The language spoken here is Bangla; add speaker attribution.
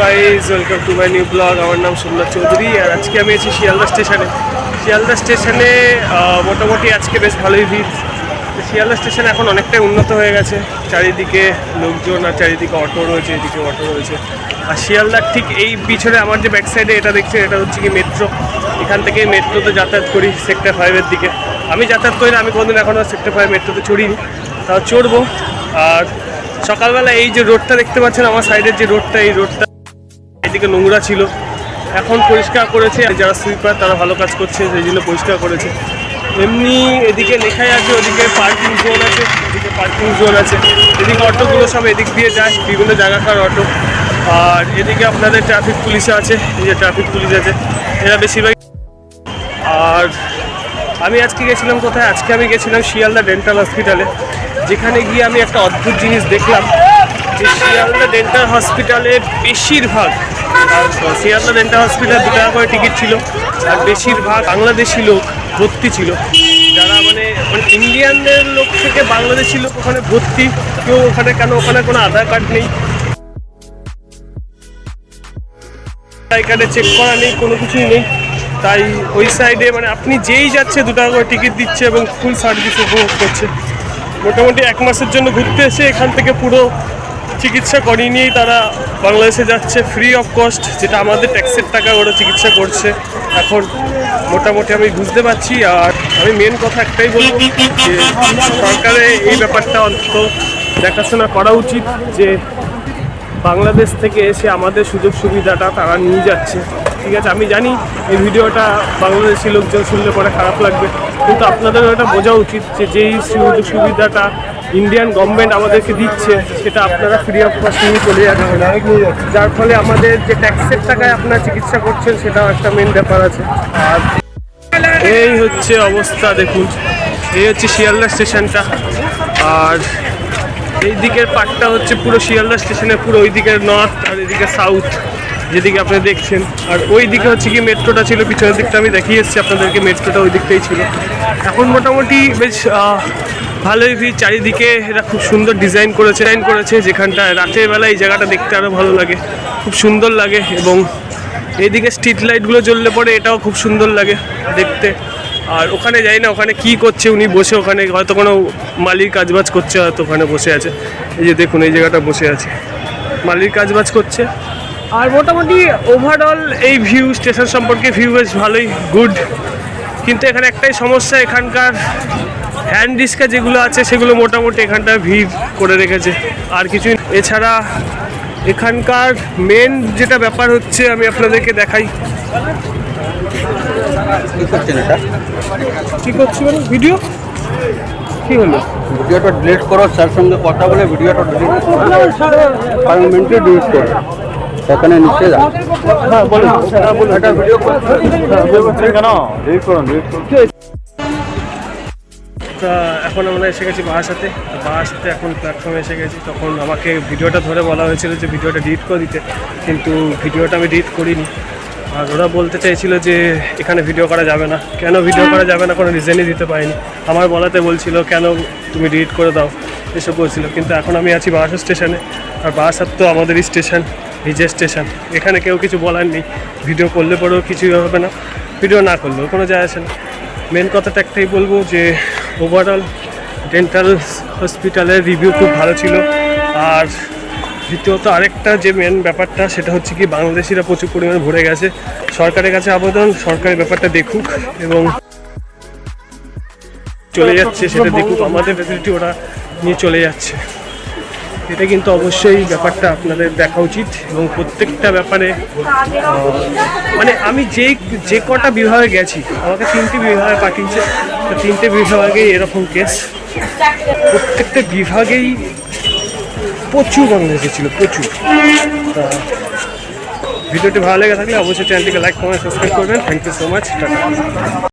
Speaker 1: Guys welcome to my new blog আমার নাম সোমনাথ চৌধুরী, আর আজকে আমি আছি শিয়ালদা স্টেশনে। শিয়ালদা স্টেশনে মোটামুটি আজকে বেশ ভালোই ভিড়। শিয়ালদা স্টেশন এখন অনেকটাই উন্নত হয়ে গেছে। চারিদিকে লোকজন আর চারিদিকে অটো রয়েছে, এদিকে অটো রয়েছে। আর শিয়ালদার ঠিক এই পিছনে আমার যে ব্যাক সাইডে এটা দেখছি এটা হচ্ছে কি মেট্রো এখান থেকে মেট্রোতে যাতায়াত করি সেক্টর ফাইভের দিকে। আমি যাতায়াত করি না, আমি কোনোদিন এখনও সেক্টর ফাইভ মেট্রোতে চড়িনি। তাও চড়বো। আর সকালবেলা এই যে রোডটা দেখতে পাচ্ছেন, আমার সাইডের যে রোডটা এই রোডটা এদিকে নোংরা ছিল। এখন পরিষ্কার করেছে। যারা সুইপার তারা ভালো কাজ করছে, সেই জন্য পরিষ্কার করেছে। এমনি এদিকে লেখাই আছে, ওদিকে পার্কিং জোন আছে, এদিকে পার্কিং জোন আছে। এদিকে অটোগুলো সব এদিক দিয়ে যায়, বিভিন্ন জায়গাকার অটো। আর এদিকে আপনাদের ট্রাফিক পুলিশ আছে, এই যে ট্রাফিক পুলিশ আছে। এরা বেশিরভাগ আর আমি আজকে গেছিলাম কোথায়? আজকে আমি গেছিলাম শিয়ালদা ডেন্টাল হসপিটালে যেখানে গিয়ে আমি একটা অদ্ভুত জিনিস দেখলাম যে শিয়ালদা ডেন্টাল হসপিটালে বেশিরভাগ শিয়ালদা ডেন্টাল হসপিটাল দু টাকা করে টিকিট ছিল। আর বেশিরভাগ বাংলাদেশি লোক ভর্তি ছিল। যারা মানে মানে ইন্ডিয়ানদের লোক থেকে বাংলাদেশি লোক ওখানে ভর্তি, কেউ ওখানে কেন, ওখানে কোনো আধার কার্ড নেই। কার্ডে চেক করা নেই, কোনো কিছুই নেই। তাই ওই সাইডে মানে আপনি যেই যাচ্ছে দু টাকা করে টিকিট দিচ্ছে এবং ফুল সার্ভিস উপভোগ করছে। মোটামুটি এক মাসের জন্য ঘুরতে এসে এখান থেকে পুরো চিকিৎসা করিয়ে নিয়েই তারা বাংলাদেশে যাচ্ছে ফ্রি অফ কস্ট যেটা আমাদের ট্যাক্সের টাকা ওরা চিকিৎসা করছে। এখন মোটামুটি আমি বুঝতে পারছি, আর আমি মেন কথা একটাই বলব যে সরকারের এই ব্যাপারটা অন্তত দেখাশোনা করা উচিত যে বাংলাদেশ থেকে এসে আমাদের সুযোগ সুবিধাটা তারা নিয়ে যাচ্ছে। ঠিক আছে, আমি জানি এই ভিডিওটা বাংলাদেশি লোকজন শুনলে পরে খারাপ লাগবে, কিন্তু আপনাদের এটা বোঝা উচিত যে যেই সুযোগ সুবিধাটা ইন্ডিয়ান গভর্নমেন্ট আমাদেরকে দিচ্ছে, সেটা আপনারা ফ্রি অফ কস্ট নিয়ে চলে যাচ্ছেন। যার ফলে আমাদের যে ট্যাক্সের টাকায় আপনারা চিকিৎসা করছেন, সেটাও একটা মেন ব্যাপার আছে। আর এই হচ্ছে অবস্থা, দেখুন। এই হচ্ছে শিয়ালদা স্টেশনটা। আর এই দিকের পার্টটা হচ্ছে পুরো শিয়ালদা স্টেশনের পুরো ওই দিকের নর্থ আর এদিকে সাউথ যেদিকে আপনি দেখছেন। আর ওই দিকে হচ্ছে কি মেট্রোটা ছিল, পিছনের দিকটা আমি দেখিয়ে এসেছি, আপনাদেরকে মেট্রোটা ওই দিকটাই ছিল। এখন মোটামুটি বেশ ভালোই ভিড়, চারিদিকে এরা খুব সুন্দর ডিজাইন করেছে ডিজাইন করেছে। যেখানটায় রাতের বেলা এই জায়গাটা দেখতে আরও ভালো লাগে। খুব সুন্দর লাগে এবং এইদিকে স্ট্রিট লাইটগুলো জ্বললে পরে এটাও খুব সুন্দর লাগে দেখতে। আর ওখানে যাই না, ওখানে কি করছে উনি বসে ওখানে, হয়তো কোনো মালির কাজবাজ করছে, হয়তো ওখানে বসে আছে। এই যে দেখুন, এই জায়গাটা বসে আছে। মালির কাজবাজ করছে। আর মোটামুটি ওভারঅল এই ভিউ স্টেশন সম্পর্কে ভিউ বেশ ভালোই গুড কিন্তু এখানে একটাই সমস্যা, এখানকার হ্যান্ড রিক্সা যেগুলো আছে সেগুলো মোটামুটি এখানটা ভিড় করে রেখেছে। আর কিছুই এছাড়া এখানকার মেন যেটা ব্যাপার হচ্ছে আমি আপনাদেরকে দেখাই।
Speaker 2: কি
Speaker 1: করছি মানে ভিডিও? কি হলো?
Speaker 2: ভিডিওটা ডিলিট করো স্যার সঙ্গে কথা বলে ভিডিওটা ডিলিট মিনিটে ডিলিট করো। সেখানে নিচে যাও
Speaker 1: হ্যাঁ বলুন। হ্যাঁ বলুন।
Speaker 2: এটা ভিডিও কেন? ডিলিট করুন ডিলিট করুন।
Speaker 1: তা এখন আমরা এসে গেছি বাসাতে। বাসাতে এখন প্ল্যাটফর্মে এসে গেছি। তখন আমাকে ভিডিওটা ধরে বলা হয়েছিল যে ভিডিওটা ডিলিট করে দিতে। কিন্তু ভিডিওটা আমি ডিলিট করিনি। আর ওরা বলতে চাইছিল যে এখানে ভিডিও করা যাবে না। কেন ভিডিও করা যাবে না? কোনো রিজনই দিতে পারিনি। আমার বলাতে বলছিল, কেন তুমি ডিলিট করে দাও? এসব বলছিল। কিন্তু এখন আমি আছি বারাসা স্টেশনে আর বারাসাত তো আমাদেরই স্টেশন নিজের স্টেশন এখানে কেউ কিছু বলার নেই। ভিডিও করলে পরেও কিছুই হবে না। ভিডিও না করলেও কোনো যায় আসে না। মেন কথাটা একটাই বলব যে ওভারঅল ডেন্টাল হসপিটালের রিভিউ খুব ভালো ছিল। আর দ্বিতীয়ত আরেকটা যে মেন ব্যাপারটা, সেটা হচ্ছে কি বাংলাদেশিরা প্রচুর পরিমাণে ভরে গেছে। সরকারের কাছে আবেদন, সরকারের ব্যাপারটা দেখুক এবং চলে যাচ্ছে, সেটা দেখুক। আমাদের ফেসিলিটি ওরা নিয়ে চলে যাচ্ছে। এটা কিন্তু অবশ্যই ব্যাপারটা আপনাদের দেখা উচিত এবং প্রত্যেকটা ব্যাপারে মানে আমি যে যে কটা বিভাগে গেছি, আমাকে তিনটে বিভাগে পাঠিয়েছে, তো তিনটে বিভাগেই এরকম কেস প্রত্যেকটা বিভাগেই প্রচুর বাংলাদেশি ছিল প্রচুর। ভিডিওটি ভালো লেগে থাকলে অবশ্যই চ্যানেলটিকে লাইক কমেন্ট সাবস্ক্রাইব করবেন। Thank you so much tata.